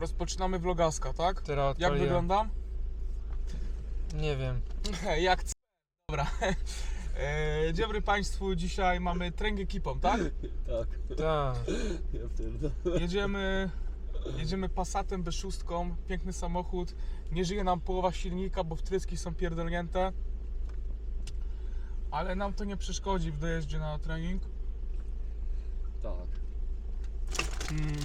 Rozpoczynamy vlogaska, tak? Teraz Jak wyglądam? Nie wiem. Jak c... Dobra. E, Dzień dobry Państwu, dzisiaj mamy trening ekipą, tak? Tak, Tak. ja pierdolę. Jedziemy, jedziemy Passatem B6, piękny samochód. Nie żyje nam połowa silnika, bo wtryski są pierdolnięte. Ale nam to nie przeszkodzi w dojeździe na trening. Tak. Mm,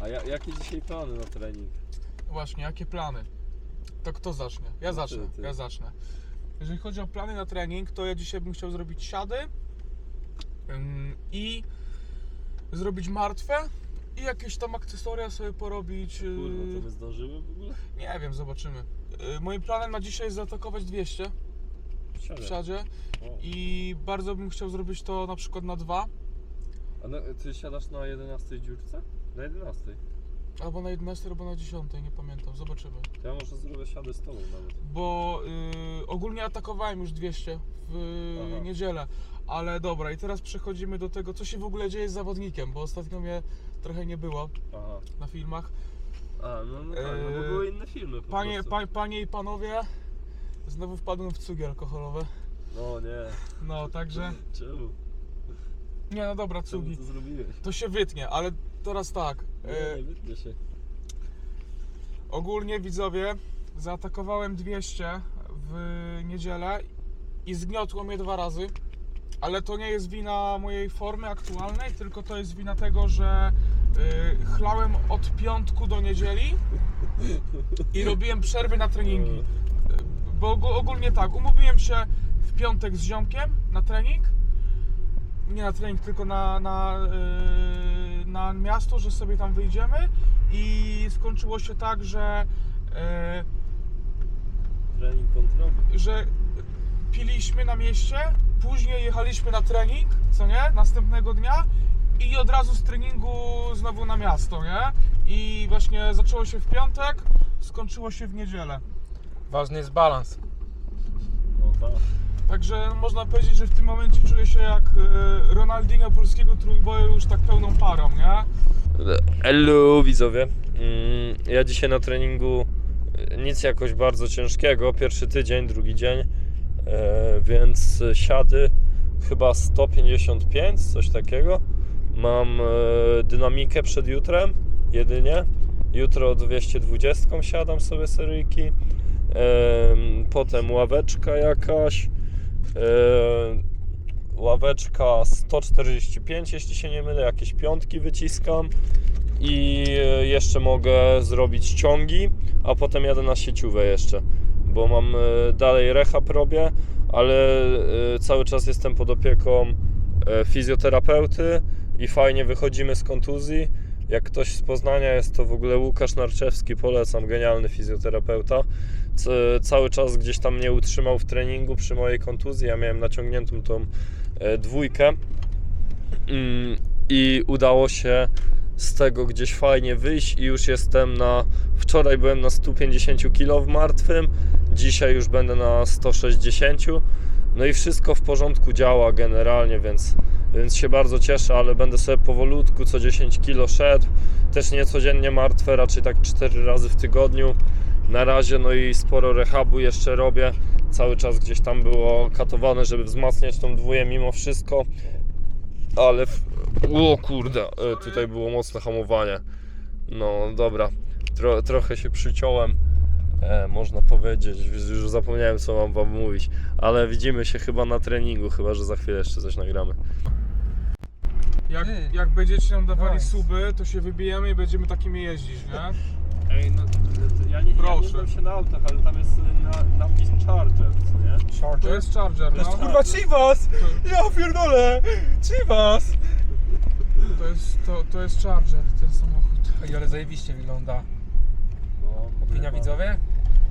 A ja, jakie dzisiaj plany na trening? właśnie, jakie plany? To kto zacznie? Ja No zacznę, ty, ty. ja zacznę. Jeżeli chodzi o plany na trening, to ja dzisiaj bym chciał zrobić siady ym, i zrobić martwe i jakieś tam akcesoria sobie porobić. yy, Kurwa, to my zdążymy w ogóle? Nie wiem, zobaczymy. Yy, Moim planem na dzisiaj jest zaatakować 200 w Siadaj. siadzie O. i bardzo bym chciał zrobić to na przykład na dwa A no, ty siadasz na 11 dziurce? Na 11. albo na 11 albo na 10, nie pamiętam, zobaczymy. To ja może zrobię siadę z tobą nawet. Bo yy, ogólnie atakowałem już 200 w Aha. niedzielę, ale dobra i teraz przechodzimy do tego, co się w ogóle dzieje z zawodnikiem, bo ostatnio mnie trochę nie było Aha. na filmach. A, no, no tak, no bo Eee, były inne filmy po Panie, prostu. pa, panie i panowie, znowu wpadłem w cugi alkoholowe. No nie, No, także... czemu? Nie, no dobra, cugi. to zrobiłeś? To się wytnie, ale teraz tak. Nie, e, nie wytnie się. ogólnie widzowie, zaatakowałem 200 w niedzielę i zgniotło mnie dwa razy. Ale to nie jest wina mojej formy aktualnej, tylko to jest wina tego, że y, chlałem od piątku do niedzieli i robiłem przerwy na treningi. Y, Bo og- ogólnie tak, umówiłem się w piątek z ziomkiem na trening. Nie na trening, tylko na, na, y, na miasto, że sobie tam wyjdziemy. I skończyło się tak, że, Trening kontrolny. y, że piliśmy na mieście, później jechaliśmy na trening, co nie? Następnego dnia i od razu z treningu znowu na miasto, nie? I właśnie zaczęło się w piątek, skończyło się w niedzielę. Ważny jest balans. No tak. Także można powiedzieć, że w tym momencie czuję się jak e, Ronaldinho polskiego trójboju już tak pełną parą, nie? Hello widzowie. Mm, Ja dzisiaj na treningu e, nic jakoś bardzo ciężkiego. Pierwszy tydzień, drugi dzień, e, więc siady chyba 155, coś takiego. Mam dynamikę przed jutrem jedynie. Jutro 220 siadam sobie seryjki. Em, Potem ławeczka jakaś. E, Ławeczka 145, jeśli się nie mylę, jakieś piątki wyciskam i e, jeszcze mogę zrobić ciągi, a potem jadę na sieciówę jeszcze, bo mam e, dalej rehab robię, ale cały czas jestem pod opieką fizjoterapeuty i fajnie wychodzimy z kontuzji. Jak ktoś z Poznania jest to w ogóle Łukasz Narczewski, polecam, genialny fizjoterapeuta. Cały czas gdzieś tam mnie utrzymał w treningu przy mojej kontuzji. Ja miałem naciągniętą tą e, dwójkę Mm, i udało się z tego gdzieś fajnie wyjść i już jestem na wczoraj byłem na 150 kg w martwym, dzisiaj już będę na 160. No i wszystko w porządku działa generalnie, więc, więc się bardzo cieszę, ale będę sobie powolutku co 10 kg szedł. Też nie codziennie martwe, raczej tak 4 razy w tygodniu. Na razie no i sporo rehabu jeszcze robię. Cały czas gdzieś tam było katowane, żeby wzmacniać tą dwóję mimo wszystko. Ale. W... O kurde, e, tutaj było mocne hamowanie. No dobra, Tro, trochę się przyciąłem. E, można powiedzieć, już zapomniałem co mam wam mówić, ale widzimy się chyba na treningu, chyba że za chwilę jeszcze coś nagramy. Jak, jak będziecie nam dawali Nice. suby, to się wybijemy i będziemy takimi jeździć, nie? Ej, no ja nie, Proszę. ja nie znam się na autach, ale tam jest na, napis Charger, co nie? To jest Charger, To jest no. kurwa Chivas! Ja pierdolę! Chivas! To jest, to, to jest Charger, ten samochód. Ej, ale zajebiście wygląda. No, Opinia widzowie?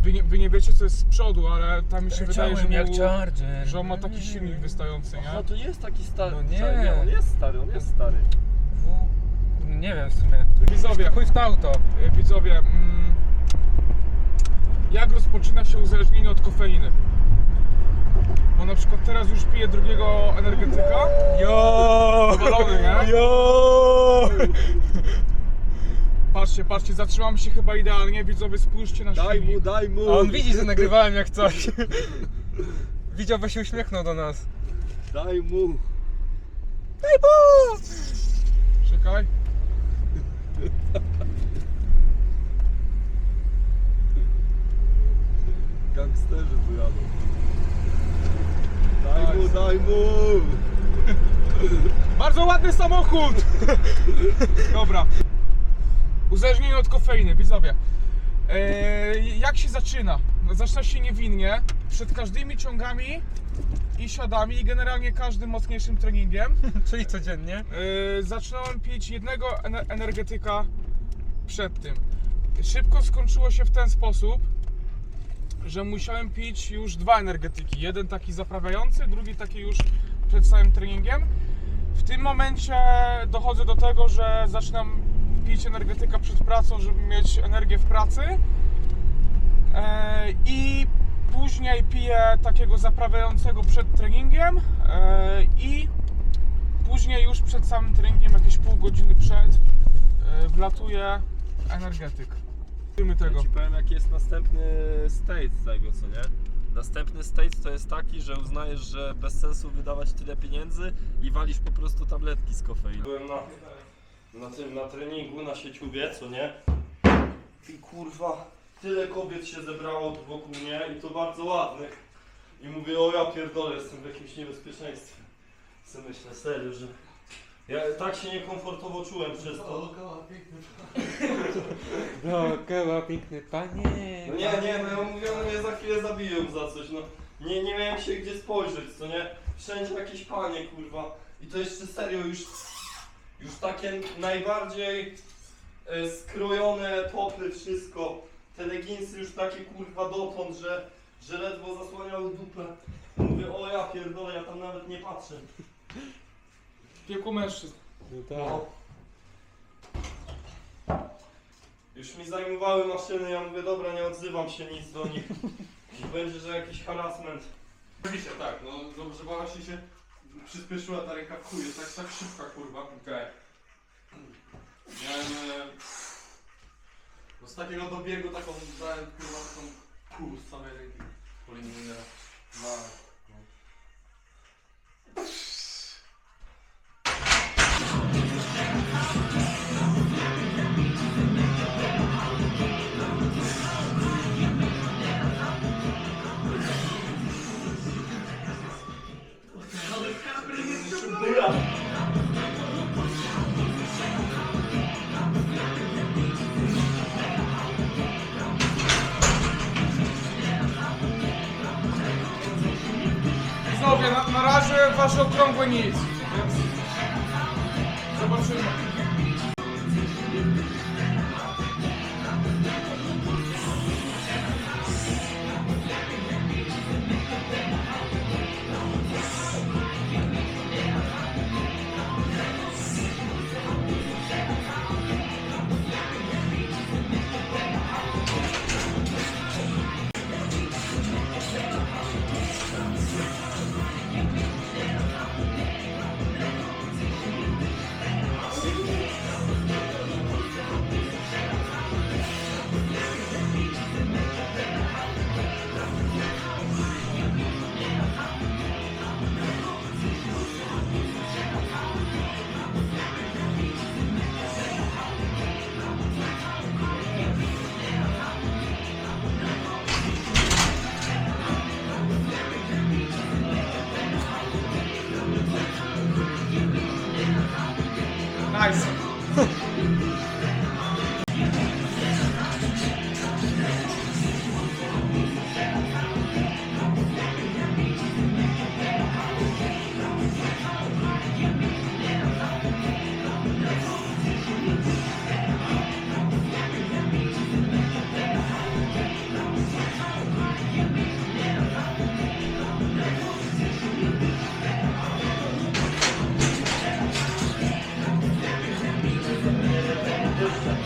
Wy nie, wy nie wiecie co jest z przodu, ale tam mi się wydaje, że, jak mu, Charger. że on ma taki silnik wystający, nie? to jest taki stary. No nie. Czekaj, nie, on jest stary, on jest stary. Nie wiem w sumie. Widzowie, Chuj w to auto. e, widzowie, mm, jak rozpoczyna się uzależnienie od kofeiny? Bo na przykład teraz już piję drugiego energetyka. Jo! Powalony, nie? Jo! Patrzcie, patrzcie, zatrzymam się chyba idealnie, widzowie, spójrzcie na Daj silnik. mu, daj mu! A on widzi, że nagrywałem jak coś. Widział, bo się uśmiechnął do nas. Daj mu! Czekaj. Gangsterzy tu jadą. Daj Nice. mu, daj mu! Bardzo ładny samochód! Dobra. Uzależnienie od kofeiny, widzowie. Eee, jak się zaczyna? No, Zaczyna się niewinnie. Przed każdymi ciągami i siadami i generalnie każdym mocniejszym treningiem Czyli codziennie. Eee, zaczynałem pić jednego ener- energetyka przed tym. Szybko skończyło się w ten sposób, że musiałem pić już dwa energetyki. Jeden taki zaprawiający, drugi taki już przed samym treningiem. W tym momencie dochodzę do tego, że zaczynam pić energetyka przed pracą, żeby mieć energię w pracy. Eee, I później piję takiego zaprawiającego przed treningiem. Eee, I Później już przed samym treningiem, jakieś pół godziny przed, yy, wlatuje energetyk. Wiemy tego. Ja ci powiem jaki jest następny state tego, co nie? Następny state to jest taki, że uznajesz, że bez sensu wydawać tyle pieniędzy i walisz po prostu tabletki z kofeiny. Byłem na, na tym, na treningu, na sieciuwie, co nie? I kurwa, tyle kobiet się zebrało tu wokół mnie i to bardzo ładnych. I mówię, o ja pierdolę, jestem w jakimś niebezpieczeństwie. Co myślę, serio, że... Ja tak się niekomfortowo czułem przez to. Dookoła piękny panie. No nie, nie, no ja mówię, no mnie za chwilę zabiją za coś, no. Nie, nie miałem się gdzie spojrzeć, co nie? Wszędzie jakieś panie, kurwa. I to jeszcze serio już, już takie najbardziej e, skrojone topy, wszystko. Te leginsy już takie, kurwa, dotąd, że, że ledwo zasłaniały dupę. Mówię, o ja pierdolę, ja tam nawet nie patrzę. Wieku mężczyzn. No. Już mi zajmowały maszyny, ja mówię, dobra, nie odzywam się nic do nich. Będzie, że jakiś harassment. Oczywiście tak, no dobrze, bo właśnie się przyspieszyła ta ręka w chuj, jest tak, tak szybka kurwa. Okej. Miałem e, no, z takiego dobiegu taką dałem kurwa taką pół z samej ręki po linii minera. No, no. Widzowie, na, na razie wasze okrągłe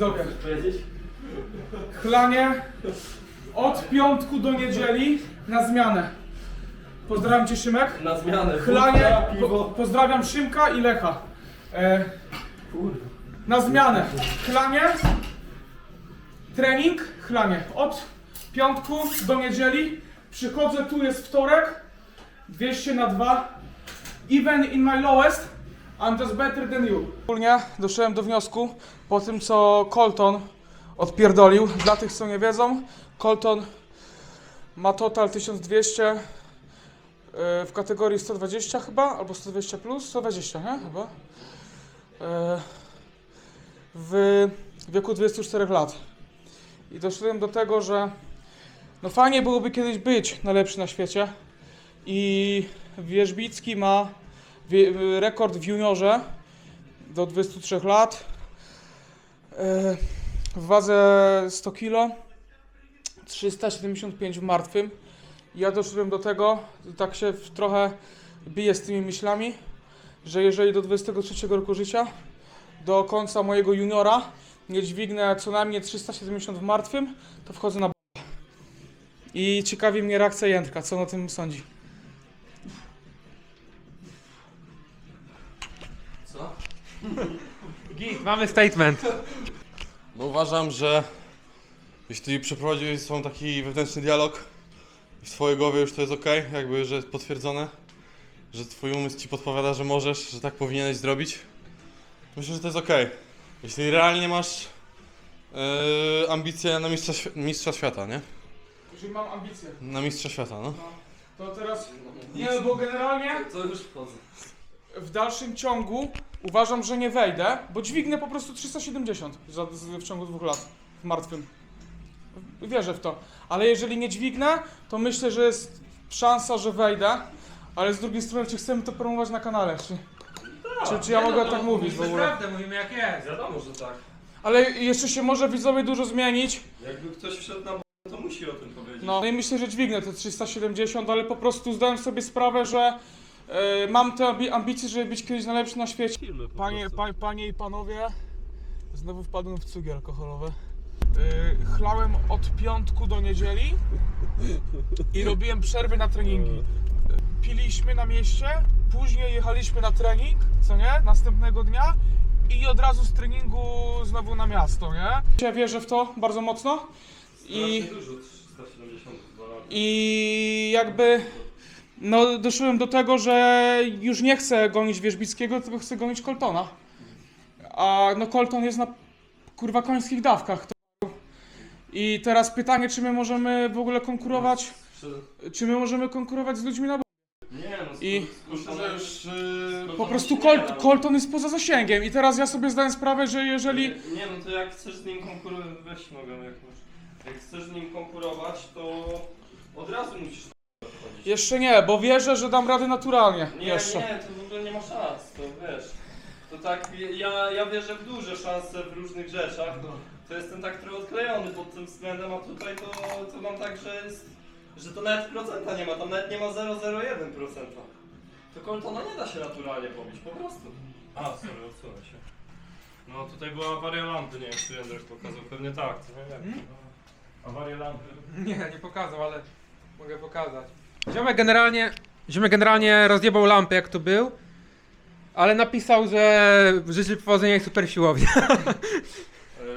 Widzowie, chlanie od piątku do niedzieli na zmianę. Pozdrawiam Cię Szymek. Na zmianę. Chlanie, wódka, po, pozdrawiam Szymka i Lecha. E, na zmianę. Chlanie, trening, chlanie. Od piątku do niedzieli. Przychodzę, tu jest wtorek. 200 na 2. Even in my lowest, I'm just better than you. Ogólnie doszedłem do wniosku, po tym co Colton odpierdolił. Dla tych co nie wiedzą, Colton ma total 1200 e, w kategorii 120 chyba, albo 120 plus, 120, nie? Chyba. E, W wieku 24 lat. I doszedłem do tego, że no fajnie byłoby kiedyś być najlepszy na świecie. I Wierzbicki ma rekord w juniorze do 23 lat. E, W wadze 100 kg. 375 w martwym. Ja doszedłem do tego, tak się trochę biję z tymi myślami, że jeżeli do 23 roku życia, do końca mojego juniora, nie dźwignę co najmniej 370 w martwym, to wchodzę na b***. I ciekawi mnie reakcja Jędrka, co on o tym sądzi. Git, mamy statement. No uważam, że jeśli przeprowadziłeś ze sobą taki wewnętrzny dialog i w twojej głowie już to jest ok, jakby, że jest potwierdzone, że twój umysł ci podpowiada, że możesz, że tak powinieneś zrobić, myślę, że to jest ok. Jeśli realnie masz yy, ambicje na mistrza, świ- mistrza świata, nie? Jeżeli mam ambicje, Na mistrza świata, no. to teraz... Nie, no bo generalnie To już wchodzę. w dalszym ciągu uważam, że nie wejdę, bo dźwignę po prostu 370 za, z, w ciągu dwóch lat w martwym. Wierzę w to. Ale jeżeli nie dźwignę, to myślę, że jest szansa, że wejdę. Ale z drugiej strony, czy chcemy to promować na kanale? Czy, czy, czy ja mogę tak mówić w ogóle? Prawdę mówimy jak jest. Wiadomo, że tak. Ale jeszcze się może widzowie dużo zmienić. Jakby ktoś wszedł na b- to musi o tym powiedzieć. No i myślę, że dźwignę te 370, ale po prostu zdałem sobie sprawę, że e, mam te ambi- ambicje, żeby być kiedyś najlepszy na świecie. Panie, pa, panie i panowie, znowu wpadłem w cugi alkoholowe. Yy, chlałem od piątku do niedzieli i robiłem przerwy na treningi. Piliśmy na mieście, później jechaliśmy na trening, co nie? Następnego dnia i od razu z treningu znowu na miasto, nie? Ja wierzę w to bardzo mocno i, Strasznie dużo, 372 lata. i jakby no doszedłem do tego, że już nie chcę gonić Wierzbickiego, tylko chcę gonić Coltona. A no Colton jest na kurwa końskich dawkach. To... I teraz pytanie, czy my możemy w ogóle konkurować, czy my możemy konkurować z ludźmi na b- Nie no, I- że już... Yy, Po prostu Col Colton jest poza zasięgiem i teraz ja sobie zdaję sprawę, że jeżeli... Nie no to jak chcesz z nim konkurować, weź nogę jak chcesz z nim konkurować, to od razu musisz. Jeszcze nie, bo wierzę, że dam radę naturalnie. Nie, jeszcze. nie, to w ogóle nie ma szans, to wiesz. To tak, ja, ja wierzę w duże szanse w różnych rzeczach. To jestem tak trochę odklejony pod tym względem, a tutaj to, to mam tak, że jest, że to nawet procenta nie ma, tam nawet nie ma 0,01%. To Coltona nie da się naturalnie pobić, po prostu. A, sorry, odsunę się. No tutaj była awaria lampy, nie wiem czy Jędrek pokazał, pewnie tak, to nie wiem. Awaria lampy. Nie, nie pokazał, ale mogę pokazać. Ziomek generalnie, ziomek generalnie rozjebał lampę jak tu był, ale napisał, że życzy powodzenia i super siłownia.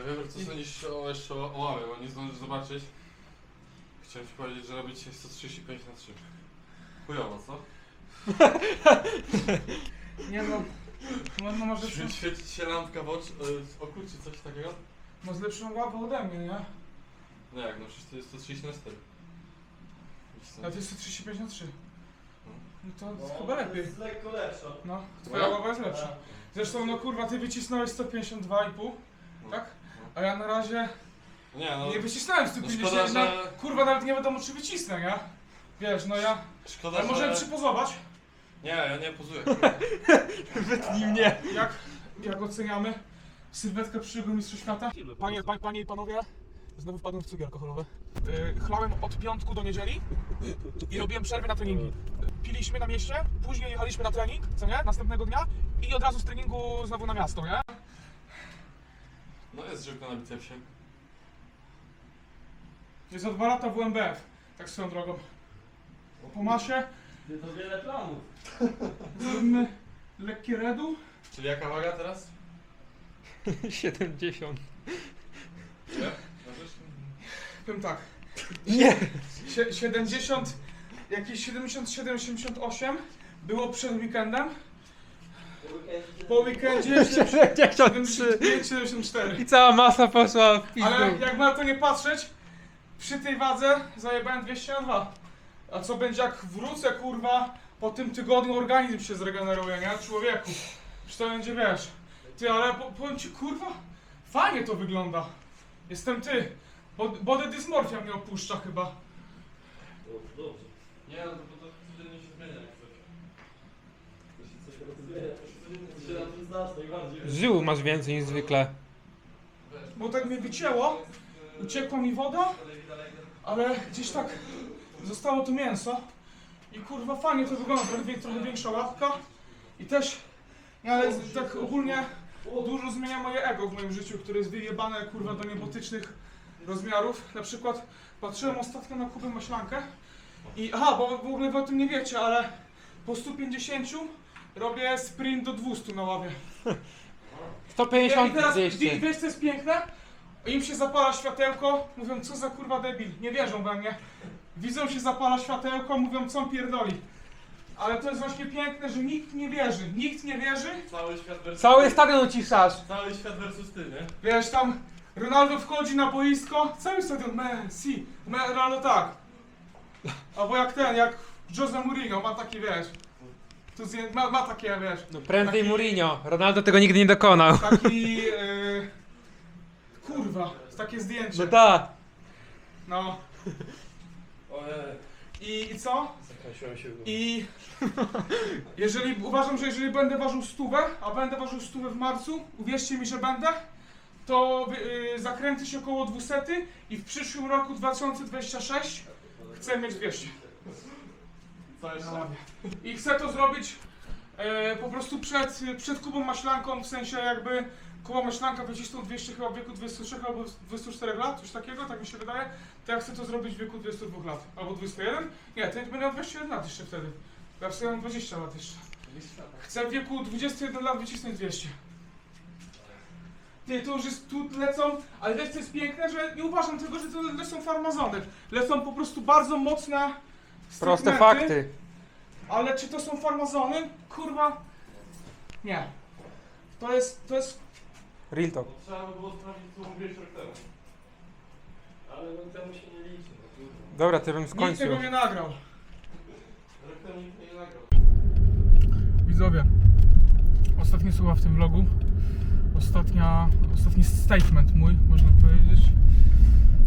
Wybór, co sądzisz o, jeszcze o, o łamie, bo nie zdążysz zobaczyć. Chciałem ci powiedzieć, że robicie 135 na 3. Chujowo, co? Nie no, no, no może Świe- Świeci ci się lampka w, ocz, e, w oku, czy coś takiego? no z lepszą łapą ode mnie, nie? No jak, no przecież to jest 130 na 4. A ty jest 135 na 3. No to No, chyba lepiej. jest lekko lepsza. No, twoja ława jest lepsza. Zresztą, no kurwa, ty wycisnąłeś 152,5, No. tak? A ja na razie Nie, no, Nie wycisnąłem No 150, szkoda, na, że- kurwa nawet nie wiadomo czy wycisnę, nie? Wiesz, no ja... szkoda, Ale możemy że... przypozować, Nie, ja nie pozuję. Wytnij mnie. jak, jak oceniamy sylwetkę przyszłego mistrza świata. Panie, panie, panie i panowie, znowu wpadłem w cukier alkoholowy. Yy, chlałem od piątku do niedzieli i robiłem przerwy na treningi. Piliśmy na mieście, później jechaliśmy na trening, co nie? Następnego dnia i od razu z treningu znowu na miasto, nie? No jest żyłka na bicepsie. Jest za dwa lata w UMBF, tak swoją drogą. Po masie To wiele planów. zrobimy lekkie redu. Czyli jaka waga teraz? 70. Powiem tak, Nie! sie- 70, jakieś 77, 88 było przed weekendem. Po weekendzie 73. 75, 74. I cała masa poszła w pizdu. Ale jak na to nie patrzeć, przy tej wadze zajebałem 202. A co będzie jak wrócę, kurwa, po tym tygodniu organizm się zregeneruje, nie? Człowieku. Czy to będzie, wiesz... Ty, ale po, powiem ci, kurwa, fajnie to wygląda. Jestem ty. Bod- Body dysmorfia mnie opuszcza chyba. Dobrze. Nie, no to, to codziennie się zmienia jak coś. To się coś rozumie. To się na tym znasz najbardziej. Żył masz więcej niż zwykle. Bo tak mnie wycięło, uciekła mi woda, ale gdzieś tak zostało tu mięso. I kurwa fajnie to wygląda, trochę, wie- trochę większa łapka. I też, nie, ale z- tak ogólnie dużo zmienia moje ego w moim życiu, które jest wyjebane kurwa do niebotycznych rozmiarów. Na przykład patrzyłem ostatnio na Kubę Maślankę i aha, bo w ogóle wy o tym nie wiecie, ale po 150 robię sprint do 200 na ławie. I 150, teraz, wie- 200. wiesz co jest piękne? Im się zapala światełko, mówią co za kurwa debil, nie wierzą we mnie. Widzą się zapala światełko, mówią co on pierdoli. Ale to jest właśnie piękne, że nikt nie wierzy, nikt nie wierzy. Cały świat versus... Cały stadion uciszasz. Cały świat versus ty, nie? Wiesz, tam Ronaldo wchodzi na boisko, cały stadion, Messi, Me- Ronaldo tak. Albo jak ten, jak Jose Mourinho, ma taki, wiesz, tu zdję- ma, ma takie, wiesz, No prędzej Taki- Mourinho. Ronaldo tego nigdy nie dokonał. taki, yy, kurwa, takie zdjęcie. No tak. No. Ojej. I, I co? Zakręciłem się w górę. I jeżeli uważam, że jeżeli będę ważył stówę, a będę ważył stówę w marcu, uwierzcie mi, że będę, to yy, zakręty się około 200 i w przyszłym roku 2026 chcę mieć 200. Co jeszcze? I chcę to zrobić e, po prostu przed, przed Kubą Maślanką, w sensie jakby Kuba Maślanka wycisnął 200 chyba w wieku 23 albo 24 lat, coś takiego, tak mi się wydaje. To ja chcę to zrobić w wieku 22 lat, albo 21. Nie, to będę miał 21 lat jeszcze wtedy. Ja w sumie mam 20 lat jeszcze. Chcę w wieku 21 lat wycisnąć 200. Ty, to już jest, tu lecą, ale wiesz co jest piękne, że nie uważam tego, że to lecą farmazony. Lecą po prostu bardzo mocne Proste fakty. Ale czy to są farmazony? Kurwa. Nie. To jest, to jest, Real talk. Trzeba by było sprawdzić, co mówiłeś rok temu. Ale no temu się nie liczy. No, trudno. Dobra, ty bym nikt skończył. tego nie nagrał. Rok temu nikt nie nagrał. Widzowie, ostatnie słowa w tym vlogu. Ostatnia, ostatni statement mój, można powiedzieć.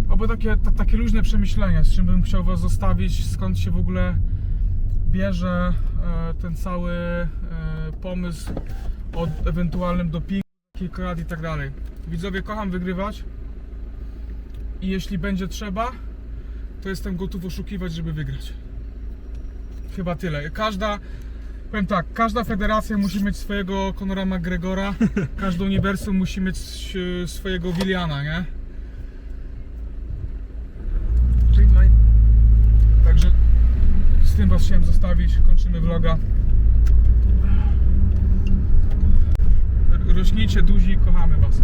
Oby takie, ta, takie luźne przemyślenia, z czym bym chciał Was zostawić, skąd się w ogóle bierze e, ten cały e, pomysł o ewentualnym dopingu, kilka i tak dalej. Widzowie, kocham wygrywać i jeśli będzie trzeba, to jestem gotów oszukiwać, żeby wygrać. Chyba tyle. Każda, powiem tak, każda federacja musi mieć swojego Conora McGregora, każde uniwersum musi mieć e, swojego Williana, nie? Także z tym Was chciałem zostawić. Kończymy vloga. Rośnijcie duzi, kochamy Was.